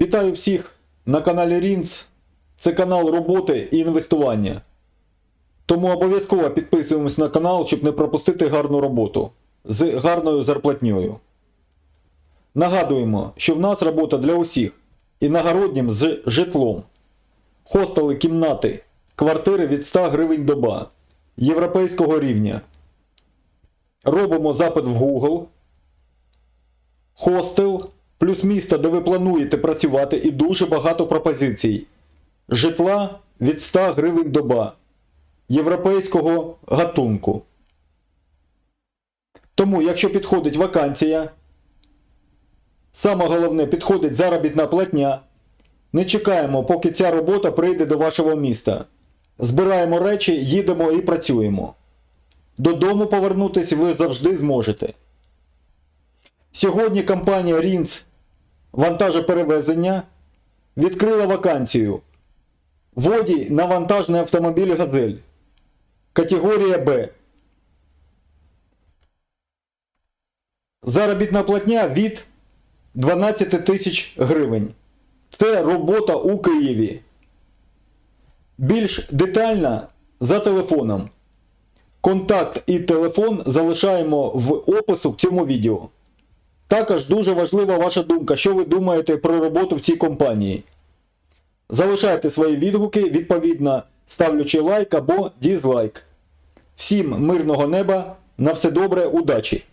Вітаю всіх на каналі Рінц. Це канал роботи і інвестування. Тому обов'язково підписуємось на канал, щоб не пропустити гарну роботу з гарною зарплатньою. Нагадуємо, що в нас робота для усіх іногороднім з житлом. Хостели, кімнати, квартири від 100 гривень доба європейського рівня. Робимо запит в Google. Хостел плюс місто, де ви плануєте працювати, і дуже багато пропозицій. Житла від 100 гривень доба європейського гатунку. Тому, якщо підходить вакансія, саме головне підходить заробітна платня. Не чекаємо, поки ця робота прийде до вашого міста. Збираємо речі, їдемо і працюємо. Додому повернутись ви завжди зможете. Сьогодні компанія Рінц вантажоперевезення відкрила вакансію. Водій на вантажний автомобіль Газель. Категорія Б. Заробітна платня від 12 тисяч гривень. Це робота у Києві. Більш детально за телефоном. Контакт і телефон залишаємо в опису к цьому відео. Також дуже важлива ваша думка, що ви думаєте про роботу в цій компанії. Залишайте свої відгуки, відповідно, ставлячи лайк або дізлайк. Всім мирного неба, на все добре, удачі!